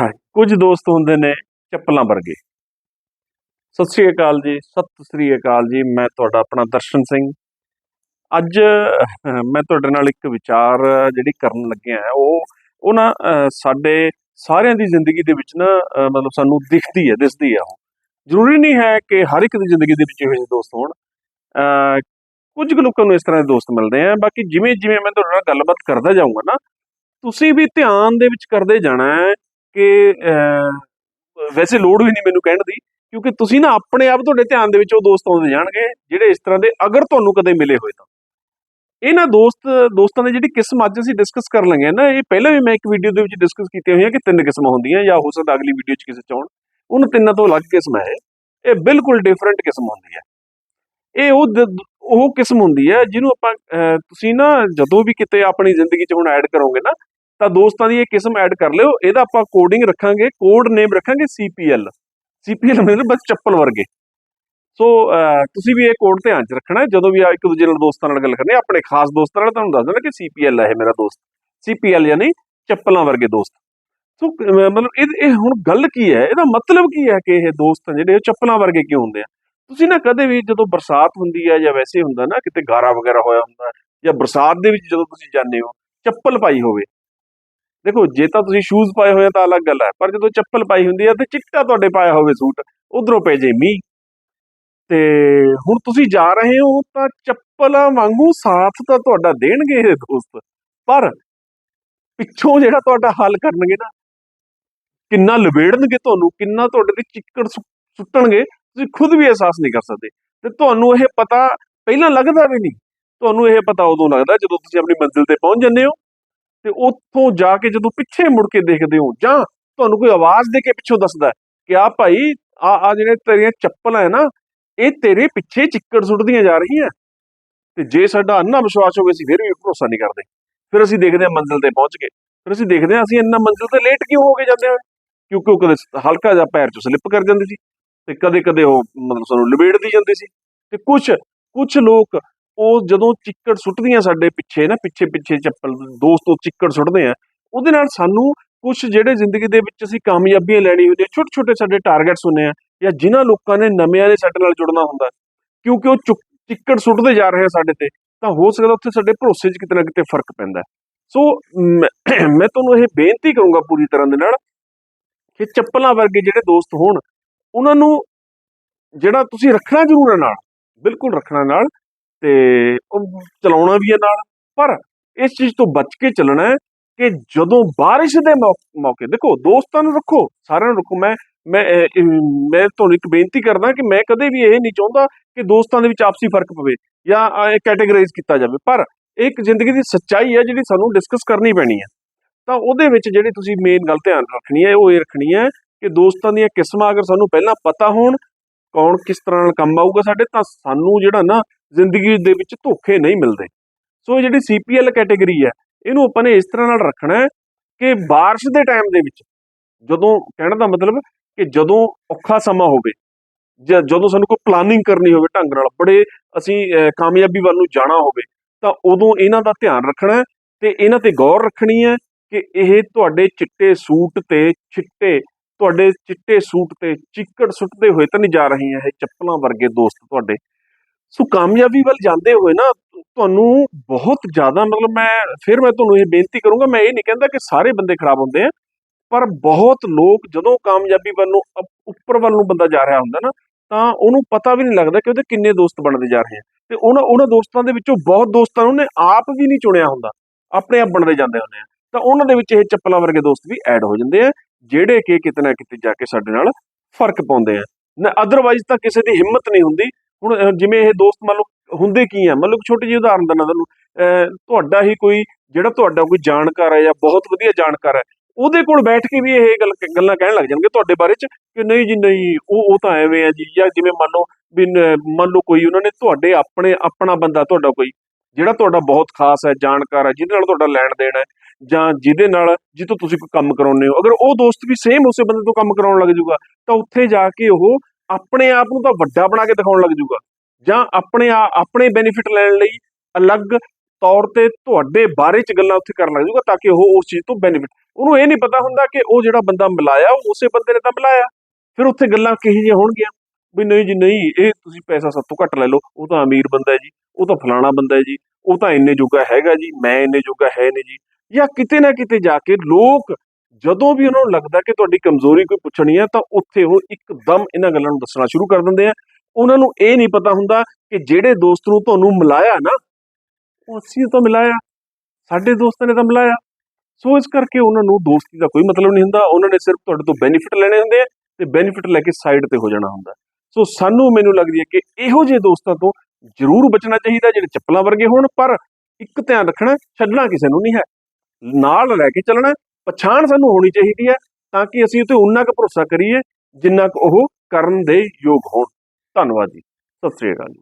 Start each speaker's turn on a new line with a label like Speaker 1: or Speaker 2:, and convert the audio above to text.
Speaker 1: ਹਾਂ, ਕੁਝ ਦੋਸਤ ਹੁੰਦੇ ਨੇ ਚੱਪਲਾਂ ਵਰਗੇ। ਸਤਿ ਸ੍ਰੀ ਅਕਾਲ ਜੀ ਸਤਿ ਸ੍ਰੀ ਅਕਾਲ ਜੀ ਮੈਂ ਤੁਹਾਡਾ ਆਪਣਾ ਦਰਸ਼ਨ ਸਿੰਘ। ਅੱਜ ਮੈਂ ਤੁਹਾਡੇ ਨਾਲ ਇੱਕ ਵਿਚਾਰ ਜਿਹੜੀ ਕਰਨ ਲੱਗਿਆ ਹੈ ਉਹ ਉਹ ਨਾ ਸਾਡੇ ਸਾਰਿਆਂ ਦੀ ਜ਼ਿੰਦਗੀ ਦੇ ਵਿੱਚ ਨਾ ਮਤਲਬ ਸਾਨੂੰ ਦਿਖਦੀ ਹੈ ਦਿਸਦੀ ਹੈ ਉਹ। ਜ਼ਰੂਰੀ ਨਹੀਂ ਹੈ ਕਿ ਹਰ ਇੱਕ ਦੀ ਜ਼ਿੰਦਗੀ ਦੇ ਵਿੱਚ ਇਹੋ ਜਿਹੇ ਦੋਸਤ ਹੋਣ। ਕੁਝ ਕੁ ਲੋਕਾਂ ਨੂੰ ਇਸ ਤਰ੍ਹਾਂ ਦੇ ਦੋਸਤ ਮਿਲਦੇ ਆ ਬਾਕੀ ਜਿਵੇਂ ਜਿਵੇਂ ਮੈਂ ਤੁਹਾਡੇ ਨਾਲ ਗੱਲਬਾਤ ਕਰਦਾ ਜਾਊਂਗਾ ਨਾ ਤੁਸੀਂ ਵੀ ਧਿਆਨ ਦੇ ਵਿੱਚ ਕਰਦੇ ਜਾਣਾ ਹੈ ਕਿ ਵੈਸੇ ਲੋੜ ਵੀ ਨਹੀਂ ਮੈਨੂੰ ਕਹਿਣ ਦੀ, ਕਿਉਂਕਿ ਤੁਸੀਂ ਨਾ ਆਪਣੇ ਆਪ ਤੁਹਾਡੇ ਧਿਆਨ ਦੇ ਵਿੱਚ ਉਹ ਦੋਸਤ ਆਉਂਦੇ ਜਾਣਗੇ, ਜਿਹੜੇ ਇਸ ਤਰ੍ਹਾਂ ਦੇ ਅਗਰ ਤੁਹਾਨੂੰ ਕਦੇ ਮਿਲੇ ਹੋਏ ਤਾਂ। ਇਹਨਾਂ ਦੋਸਤ, ਦੋਸਤਾਂ ਦੀ ਜਿਹੜੀ ਕਿਸਮ ਅੱਜ ਅਸੀਂ ਡਿਸਕਸ ਕਰ ਲਾਂਗੇ ਨਾ, ਇਹ ਪਹਿਲਾਂ ਵੀ ਮੈਂ ਇੱਕ ਵੀਡੀਓ ਦੇ ਵਿੱਚ ਡਿਸਕਸ ਕੀਤੀਆਂ ਹੋਈਆਂ ਕਿ ਤਿੰਨ ਕਿਸਮਾਂ ਹੁੰਦੀਆਂ, ਜਾਂ ਹੋ ਸਕਦਾ ਅਗਲੀ ਵੀਡੀਓ 'ਚ ਕਿਸੇ ਚ ਆਉਣ। ਉਹਨਾਂ ਤਿੰਨਾਂ ਤੋਂ ਅਲੱਗ ਕਿਸਮ ਹੈ ਇਹ। ਬਿਲਕੁਲ ਡਿਫਰੈਂਟ ਕਿਸਮ ਹੁੰਦੀ ਹੈ। ਇਹ ਉਹ ਦ- ਉਹ ਕਿਸਮ ਹੁੰਦੀ ਹੈ ਜਿਹਨੂੰ ਆਪਾਂ ਤੁਸੀਂ ਨਾ ਜਦੋਂ ਵੀ ਕਿਤੇ ਆਪਣੀ ਜ਼ਿੰਦਗੀ 'ਚ ਹੁਣ ਐਡ ਕਰੋਗੇ ਨਾ ਤਾਂ ਦੋਸਤਾਂ ਦੀ ਇਹ ਕਿਸਮ ਐਡ ਕਰ ਲਿਓ, ਇਹਦਾ ਆਪਾਂ ਕੋਡਿੰਗ ਰੱਖਾਂਗੇ ਕੋਡ ਨੇਮ ਰੱਖਾਂਗੇ CPL CPL ਮਤਲਬ ਬਸ ਚੱਪਲ ਵਰਗੇ। ਸੋ ਤੁਸੀਂ ਵੀ ਇਹ ਕੋਡ ਧਿਆਨ 'ਚ ਰੱਖਣਾ, ਜਦੋਂ ਵੀ ਆ ਇੱਕ ਦੂਜੇ ਨਾਲ ਦੋਸਤਾਂ ਨਾਲ ਗੱਲ ਕਰਨੀ, ਆਪਣੇ ਖਾਸ ਦੋਸਤਾਂ ਨਾਲ ਤੁਹਾਨੂੰ ਦੱਸ ਦੇਣਾ ਕਿ CPL ਹੈ ਇਹ ਮੇਰਾ ਦੋਸਤ। CPL ਯਾਨੀ ਚੱਪਲਾਂ ਵਰਗੇ ਦੋਸਤ। ਸੋ ਮਤਲਬ ਇਹ ਇਹ ਹੁਣ ਗੱਲ ਕੀ ਹੈ? ਇਹਦਾ ਮਤਲਬ ਕੀ ਹੈ ਕਿ ਇਹ ਦੋਸਤ ਜਿਹੜੇ ਉਹ ਚੱਪਲਾਂ ਵਰਗੇ ਕਿਉਂ ਹੁੰਦੇ ਆ? ਤੁਸੀਂ ਨਾ ਕਦੇ ਵੀ ਜਦੋਂ ਬਰਸਾਤ ਹੁੰਦੀ ਹੈ ਜਾਂ ਵੈਸੇ ਹੁੰਦਾ ਨਾ, ਕਿਤੇ ਗਾਰਾ ਵਗੈਰਾ ਹੋਇਆ ਹੁੰਦਾ, ਜਾਂ ਬਰਸਾਤ ਦੇ ਵਿੱਚ ਜਦੋਂ ਤੁਸੀਂ ਜਾਂਦੇ ਹੋ, ਚੱਪਲ ਪਾਈ ਹੋਵੇ ਦੇਖੋ, ਜੇ ਤਾਂ ਤੁਸੀਂ ਸ਼ੂਜ਼ ਪਾਏ ਹੋਏ ਤਾਂ ਅਲੱਗ ਗੱਲ ਹੈ ਪਰ ਜਦੋਂ ਚੱਪਲ ਪਾਈ ਹੁੰਦੀ ਹੈ ਤੇ ਚਿੱਟਾ ਤੁਹਾਡੇ ਪਾਇਆ ਹੋਵੇ ਸੂਟ, ਉਧਰੋਂ ਪੈ ਜੇ ਮੀਂਹ। ਤੇ ਹੁਣ ਤੁਸੀਂ ਜਾ ਰਹੇ ਹੋ ਤਾਂ ਚੱਪਲਾਂ ਵਾਂਗੂ ਸਾਥ ਤਾਂ ਤੁਹਾਡਾ ਦੇਣਗੇ ਇਹ ਦੋਸਤ, ਪਰ ਪਿੱਛੋਂ ਜਿਹੜਾ ਤੁਹਾਡਾ ਹੱਲ ਕਰਨਗੇ ਨਾ, ਕਿੰਨਾ ਲਵੇੜਨਗੇ ਤੁਹਾਨੂੰ, ਕਿੰਨਾ ਤੁਹਾਡੇ ਤੇ ਚਿੱਕੜ ਸੁ- ਸੁੱਟਣਗੇ, ਤੁਸੀਂ ਖੁਦ ਵੀ ਅਹਿਸਾਸ ਨਹੀਂ ਕਰ ਸਕਦੇ। ਤੇ ਤੁਹਾਨੂੰ ਇਹ ਪਤਾ ਪਹਿਲਾਂ ਲੱਗਦਾ ਵੀ ਨਹੀਂ, ਤੁਹਾਨੂੰ ਇਹ ਪਤਾ ਉਦੋਂ ਲੱਗਦਾ ਜਦੋਂ ਤੁਸੀਂ ਆਪਣੀ ਮੰਜ਼ਿਲ ਤੇ ਪਹੁੰਚ ਜਾਂਦੇ ਹੋ ਤੇ ਉੱਥੋਂ ਜਾ ਕੇ ਜਦੋਂ ਪਿੱਛੇ ਮੁੜ ਕੇ ਦੇਖਦੇ ਹੋ, ਜਾਂ ਤੁਹਾਨੂੰ ਕੋਈ ਆਵਾਜ਼ ਦੇ ਕੇ ਪਿੱਛੋਂ ਦੱਸਦਾ ਹੈ ਕਿ ਆ ਭਾਈ ਆ ਆ ਜਿਹੜੇ ਤੇਰੀਆਂ ਚੱਪਲਾਂ ਹੈ ਨਾ, ਇਹ ਤੇਰੇ ਪਿੱਛੇ ਚਿੱਕੜ ਸੁੱਟਦੀਆਂ ਜਾ ਰਹੀਆਂ। ਤੇ ਜੇ ਸਾਡਾ ਅੰਨਾ ਵਿਸ਼ਵਾਸ ਹੋਵੇ ਅਸੀਂ ਫਿਰ ਵੀ ਭਰੋਸਾ ਨਹੀਂ ਕਰਦੇ। ਫਿਰ ਅਸੀਂ ਦੇਖਦੇ ਹਾਂ ਮੰਜ਼ਿਲ ਤੇ ਪਹੁੰਚ ਗਏ ਫਿਰ ਅਸੀਂ ਦੇਖਦੇ ਹਾਂ ਅਸੀਂ ਇੰਨਾ ਮੰਜ਼ਿਲ ਤੇ ਲੇਟ ਕਿਉਂ ਹੋ ਕੇ ਜਾਂਦੇ ਹਾਂ? ਕਿਉਂਕਿ ਉਹ ਕਦੇ ਹਲਕਾ ਜਿਹਾ ਪੈਰ ਚੋਂ ਸਲਿੱਪ ਕਰ ਜਾਂਦੀ ਸੀ ਤੇ ਕਦੇ ਕਦੇ ਉਹ ਮਤਲਬ ਸਾਨੂੰ ਲਪੇੜਦੀ ਜਾਂਦੀ ਸੀ। ਤੇ ਕੁਝ ਕੁਝ ਲੋਕ ਉਹ ਜਦੋਂ ਚਿੱਕੜ ਸੁੱਟਦੀਆਂ ਸਾਡੇ ਪਿੱਛੇ ਨਾ, ਪਿੱਛੇ ਪਿੱਛੇ ਚੱਪਲ, ਦੋਸਤੋ ਚਿੱਕੜ ਸੁੱਟਦੇ ਆ, ਉਹਦੇ ਨਾਲ ਸਾਨੂੰ ਕੁਝ ਜਿਹੜੇ ਜ਼ਿੰਦਗੀ ਦੇ ਵਿੱਚ ਅਸੀਂ ਕਾਮਯਾਬੀਆਂ ਲੈਣੀ ਹੁੰਦੀਆਂ ਛੋਟੇ ਛੋਟੇ ਸਾਡੇ ਟਾਰਗੇਟਸ ਹੁੰਦੇ ਆ, ਜਾਂ ਜਿਨ੍ਹਾਂ ਲੋਕਾਂ ਨੇ ਨਵਿਆਂ ਨੇ ਸਾਡੇ ਨਾਲ ਜੁੜਨਾ ਹੁੰਦਾ, ਕਿਉਂਕਿ ਉਹ ਚੁੱਕ- ਚਿੱਕੜ ਸੁੱਟਦੇ ਜਾ ਰਹੇ ਆ ਸਾਡੇ ਤੇ, ਤਾਂ ਹੋ ਸਕਦਾ ਉੱਥੇ ਸਾਡੇ ਭਰੋਸੇ 'ਚ ਕਿਤੇ ਨਾ ਕਿਤੇ ਫ਼ਰਕ ਪੈਂਦਾ। ਸੋ ਮੈਂ ਮੈਂ ਤੁਹਾਨੂੰ ਇਹ ਬੇਨਤੀ ਕਰੂੰਗਾ ਪੂਰੀ ਤਰ੍ਹਾਂ ਦੇ ਨਾਲ ਕਿ ਚੱਪਲਾਂ ਵਰਗੇ ਜਿਹੜੇ ਦੋਸਤ ਹੋਣ, ਉਹਨਾਂ ਨੂੰ ਜਿਹੜਾ ਤੁਸੀਂ ਰੱਖਣਾ ਜ਼ਰੂਰ ਹੈ ਨਾਲ, ਬਿਲਕੁਲ ਰੱਖਣਾ ਨਾਲ ਤੇ ਉਹ ਚਲਾਉਣਾ ਵੀ ਹੈ ਨਾਲ ਪਰ ਇਸ ਚੀਜ਼ ਤੋਂ ਬਚ ਕੇ ਚੱਲਣਾ ਹੈ ਕਿ ਜਦੋਂ ਬਾਰਿਸ਼ ਦੇ ਮੌਕੇ ਦੇਖੋ ਦੋਸਤਾਂ ਨੂੰ ਰੱਖੋ ਸਾਰਿਆਂ ਨੂੰ ਰੱਖੋ ਮੈਂ ਮੈਂ ਮੈਂ ਤੁਹਾਨੂੰ ਇੱਕ ਬੇਨਤੀ ਕਰਦਾ ਕਿ ਮੈਂ ਕਦੇ ਵੀ ਇਹ ਨਹੀਂ ਚਾਹੁੰਦਾ ਕਿ ਦੋਸਤਾਂ ਦੇ ਵਿੱਚ ਆਪਸੀ ਫ਼ਰਕ ਪਵੇ ਜਾਂ ਇਹ ਕੈਟੇਗਰਾਈਜ਼ ਕੀਤਾ ਜਾਵੇ ਪਰ ਇੱਕ ਜ਼ਿੰਦਗੀ ਦੀ ਸੱਚਾਈ ਹੈ ਜਿਹੜੀ ਸਾਨੂੰ ਡਿਸਕਸ ਕਰਨੀ ਪੈਣੀ ਹੈ। ਤਾਂ ਉਹਦੇ ਵਿੱਚ ਜਿਹੜੀ ਤੁਸੀਂ ਮੇਨ ਗੱਲ ਧਿਆਨ ਰੱਖਣੀ ਹੈ ਉਹ ਇਹ ਰੱਖਣੀ ਹੈ ਕਿ ਦੋਸਤਾਂ ਦੀਆਂ ਕਿਸਮਾਂ ਅਗਰ ਸਾਨੂੰ ਪਹਿਲਾਂ ਪਤਾ ਹੋਣ ਕੌਣ ਕਿਸ ਤਰ੍ਹਾਂ ਨਾਲ ਕੰਮ ਆਊਗਾ ਸਾਡੇ ਤਾਂ ਸਾਨੂੰ ਜਿਹੜਾ ਨਾ ਜ਼ਿੰਦਗੀ ਦੇ ਵਿੱਚ ਧੋਖੇ ਨਹੀਂ ਮਿਲਦੇ। ਸੋ ਇਹ ਜਿਹੜੀ CPL ਕੈਟਾਗਰੀ ਹੈ, ਇਹਨੂੰ ਆਪਾਂ ਨੇ ਇਸ ਤਰ੍ਹਾਂ ਨਾਲ ਰੱਖਣਾ ਹੈ ਕਿ ਬਾਰਿਸ਼ ਦੇ ਟਾਈਮ ਦੇ ਵਿੱਚ ਜਦੋਂ, ਕਹਿਣ ਦਾ ਮਤਲਬ ਕਿ ਜਦੋਂ ਔਖਾ ਸਮਾਂ ਹੋਵੇ ਜਦੋਂ ਸਾਨੂੰ ਕੋਈ ਪਲਾਨਿੰਗ ਕਰਨੀ ਹੋਵੇ ਢੰਗ ਨਾਲ, ਬੜੇ ਅਸੀਂ ਕਾਮਯਾਬੀ ਵੱਲ ਨੂੰ ਜਾਣਾ ਹੋਵੇ, ਤਾਂ ਉਦੋਂ ਇਹਨਾਂ ਦਾ ਧਿਆਨ ਰੱਖਣਾ ਹੈ ਤੇ ਇਹਨਾਂ ਤੇ ਗੌਰ ਰੱਖਣੀ ਹੈ ਕਿ ਇਹ ਤੁਹਾਡੇ ਚਿੱਟੇ ਸੂਟ ਤੇ ਚਿੱਟੇ, ਤੁਹਾਡੇ ਚਿੱਟੇ ਸੂਟ ਤੇ ਚਿੱਕੜ ਸੁੱਟਦੇ ਹੋਏ ਤਾਂ ਨਹੀਂ ਜਾ ਰਹੀਆਂ ਇਹ ਚੱਪਲਾਂ ਵਰਗੇ ਦੋਸਤ ਤੁਹਾਡੇ। ਸੋ ਕਾਮਯਾਬੀ ਵੱਲ ਜਾਂਦੇ ਹੋਏ ਨਾ ਤੁਹਾਨੂੰ ਬਹੁਤ ਜ਼ਿਆਦਾ ਮਤਲਬ ਮੈਂ ਫਿਰ ਮੈਂ ਤੁਹਾਨੂੰ ਇਹ ਬੇਨਤੀ ਕਰੂੰਗਾ, ਮੈਂ ਇਹ ਨਹੀਂ ਕਹਿੰਦਾ ਕਿ ਸਾਰੇ ਬੰਦੇ ਖਰਾਬ ਹੁੰਦੇ ਆ, ਪਰ ਬਹੁਤ ਲੋਕ ਜਦੋਂ ਕਾਮਯਾਬੀ ਵੱਲ ਨੂੰ ਉੱਪਰ ਵੱਲ ਨੂੰ ਬੰਦਾ ਜਾ ਰਿਹਾ ਹੁੰਦਾ ਨਾ, ਤਾਂ ਉਹਨੂੰ ਪਤਾ ਵੀ ਨਹੀਂ ਲੱਗਦਾ ਕਿ ਉਹਦੇ ਕਿੰਨੇ ਦੋਸਤ ਬਣਦੇ ਜਾ ਰਹੇ ਆ। ਤੇ ਉਹਨਾਂ ਉਹਨਾਂ ਦੋਸਤਾਂ ਦੇ ਵਿੱਚੋਂ ਬਹੁਤ ਦੋਸਤਾਂ ਉਹਨੇ ਆਪ ਵੀ ਨਹੀਂ ਚੁਣਿਆ ਹੁੰਦਾ, ਆਪਣੇ ਆਪ ਬਣਦੇ ਜਾਂਦੇ ਹੁੰਦੇ ਆ। ਤਾਂ ਉਹਨਾਂ ਦੇ ਵਿੱਚ ਇਹ ਚੱਪਲਾਂ ਵਰਗੇ ਦੋਸਤ ਵੀ ਐਡ ਹੋ ਜਾਂਦੇ ਆ, ਜਿਹੜੇ ਕਿ ਕਿਤੇ ਨਾ ਕਿਤੇ ਜਾ ਕੇ ਸਾਡੇ ਨਾਲ ਫ਼ਰਕ ਪਾਉਂਦੇ ਆ। ਨਾ ਅਦਰਵਾਈਜ਼ ਤਾਂ ਕਿਸੇ ਦੀ ਹਿੰਮਤ ਨਹੀਂ ਹੁੰਦੀ ਹੁਣ ਜਿਵੇਂ ਇਹ ਦੋਸਤ ਮੰਨ ਲਓ ਹੁੰਦੇ ਕੀ ਆ? ਮੰਨ ਲਓ ਛੋਟੀ ਜਿਹੀ ਉਦਾਹਰਨ ਦਿੰਦਾ ਤੁਹਾਨੂੰ। ਤੁਹਾਡਾ ਹੀ ਕੋਈ, ਜਿਹੜਾ ਤੁਹਾਡਾ ਕੋਈ ਜਾਣਕਾਰ ਹੈ ਜਾਂ ਬਹੁਤ ਵਧੀਆ ਜਾਣਕਾਰ ਹੈ ਉਹਦੇ ਕੋਲ ਬੈਠ ਕੇ ਵੀ ਇਹ ਗੱਲ ਗੱਲਾਂ ਕਹਿਣ ਲੱਗ ਜਾਣਗੇ ਤੁਹਾਡੇ ਬਾਰੇ ਚ ਕਿ ਨਹੀਂ ਜੀ, ਨਹੀਂ, ਉਹ ਉਹ ਤਾਂ ਐਵੇਂ ਆ ਜੀ। ਜਾਂ ਜਿਵੇਂ ਮੰਨ ਲਓ ਵੀ ਮੰਨ ਲਓ ਕੋਈ ਉਹਨਾਂ ਨੇ ਤੁਹਾਡੇ ਆਪਣੇ, ਆਪਣਾ ਬੰਦਾ ਤੁਹਾਡਾ ਕੋਈ, ਜਿਹੜਾ ਤੁਹਾਡਾ ਬਹੁਤ ਖਾਸ ਹੈ, ਜਾਣਕਾਰ ਹੈ ਜਿਹਦੇ ਨਾਲ ਤੁਹਾਡਾ ਲੈਣ ਦੇਣ ਹੈ, ਜਾਂ ਜਿਹਦੇ ਨਾਲ ਜਿੱਥੋਂ ਤੁਸੀਂ ਕੋਈ ਕੰਮ ਕਰਾਉਂਦੇ ਹੋ। ਅਗਰ ਉਹ ਦੋਸਤ ਵੀ ਸੇਮ ਉਸੇ ਬੰਦੇ ਤੋਂ ਕੰਮ ਕਰਾਉਣ ਲੱਗ ਜਾਊਗਾ, ਤਾਂ ਉੱਥੇ ਜਾ ਕੇ ਉਹ ਆਪਣੇ ਆਪ ਨੂੰ ਤਾਂ ਵੱਡਾ ਬਣਾ ਕੇ ਦਿਖਾਉਣ ਲੱਗ ਜਾਊਗਾ। ਜਾਂ ਆਪਣੇ ਆਪਣੇ ਬੈਨੀਫਿਟ ਲੈਣ ਲਈ ਅਲੱਗ ਤੌਰ ਤੇ ਤੁਹਾਡੇ ਬਾਰੇ ਚ ਗੱਲਾਂ ਉੱਥੇ ਕਰਨ ਲੱਗ ਜਾਊਗਾ ਤਾਂ ਕਿ ਉਹ ਉਸ ਚੀਜ਼ ਤੋਂ ਬੈਨੀਫਿਟ ਉਹਨੂੰ ਇਹ ਨਹੀਂ ਪਤਾ ਹੁੰਦਾ ਕਿ ਉਹ ਜਿਹੜਾ ਬੰਦਾ ਮਿਲਾਇਆ, ਉਹ ਉਸੇ ਬੰਦੇ ਨੇ ਤਾਂ ਮਿਲਾਇਆ। ਫਿਰ ਉੱਥੇ ਗੱਲਾਂ ਕਿਹੋ ਜਿਹੀਆਂ ਹੋਣਗੀਆਂ? ਵੀ ਨਹੀਂ ਜੀ, ਨਹੀਂ, ਇਹ ਤੁਸੀਂ ਪੈਸਾ ਸਭ ਤੋਂ ਘੱਟ ਲੈ ਲਓ, ਉਹ ਤਾਂ ਅਮੀਰ ਬੰਦਾ ਹੈ ਜੀ, ਉਹ ਤਾਂ ਫਲਾਣਾ ਬੰਦਾ ਹੈ ਜੀ, ਉਹ ਤਾਂ ਇੰਨੇ ਜੋਗਾ ਹੈਗਾ ਜੀ, ਮੈਂ ਇੰਨੇ ਜੋਗਾ ਹੈ ਨਹੀਂ ਜੀ। ਜਾਂ ਕਿਤੇ ਨਾ ਕਿਤੇ ਜਾ ਕੇ ਲੋਕ ਜਦੋਂ ਵੀ ਉਹਨਾਂ ਨੂੰ ਲੱਗਦਾ ਕਿ ਤੁਹਾਡੀ ਕਮਜ਼ੋਰੀ ਕੋਈ ਪੁੱਛਣੀ ਹੈ, ਤਾਂ ਉੱਥੇ ਉਹ ਇੱਕਦਮ ਇਹਨਾਂ ਗੱਲਾਂ ਨੂੰ ਦੱਸਣਾ ਸ਼ੁਰੂ ਕਰ ਦਿੰਦੇ ਆ। ਉਹਨਾਂ ਨੂੰ ਇਹ ਨਹੀਂ ਪਤਾ ਹੁੰਦਾ ਕਿ ਜਿਹੜੇ ਦੋਸਤ ਨੂੰ ਤੁਹਾਨੂੰ ਮਿਲਾਇਆ ਨਾ, ਉਹ ਅਸੀਂ ਤਾਂ ਮਿਲਾਇਆ, ਸਾਡੇ ਦੋਸਤਾਂ ਨੇ ਤਾਂ ਮਿਲਾਇਆ। ਸੋ ਇਸ ਕਰਕੇ ਉਹਨਾਂ ਨੂੰ ਦੋਸਤੀ ਦਾ ਕੋਈ ਮਤਲਬ ਨਹੀਂ ਹੁੰਦਾ। ਉਹਨਾਂ ਨੇ ਸਿਰਫ ਤੁਹਾਡੇ ਤੋਂ ਬੈਨੀਫਿਟ ਲੈਣੇ ਹੁੰਦੇ ਆ ਤੇ ਬੈਨੀਫਿਟ ਲੈ ਕੇ ਸਾਈਡ ਤੇ ਹੋ ਜਾਣਾ ਹੁੰਦਾ। ਸੋ ਸਾਨੂੰ ਮੈਨੂੰ ਲੱਗਦੀ ਹੈ ਕਿ ਇਹੋ ਜਿਹੇ ਦੋਸਤਾਂ ਤੋਂ ਜ਼ਰੂਰ ਬਚਣਾ ਚਾਹੀਦਾ, ਜਿਹੜੇ ਚੱਪਲਾਂ ਵਰਗੇ ਹੋਣ, ਪਰ ਇੱਕ ਧਿਆਨ ਰੱਖਣਾ ਛੱਡਣਾ ਕਿਸੇ ਨੂੰ ਨਹੀਂ ਹੈ। ਨਾਲ ਲੈ ਕੇ ਚੱਲਣਾ ਪਛਾਣ ਸਾਨੂੰ ਹੋਣੀ ਚਾਹੀਦੀ ਹੈ ਤਾਂ ਕਿ ਅਸੀਂ ਉਤੇ ਉਨਾ ਕੁ ਭਰੋਸਾ ਕਰੀਏ ਜਿੰਨਾ ਕੁ ਉਹ ਕਰਨ ਦੇ ਯੋਗ ਹੋਣ। ਧੰਨਵਾਦ ਜੀ। ਸਤਿ ਸ੍ਰੀ ਅਕਾਲ ਜੀ।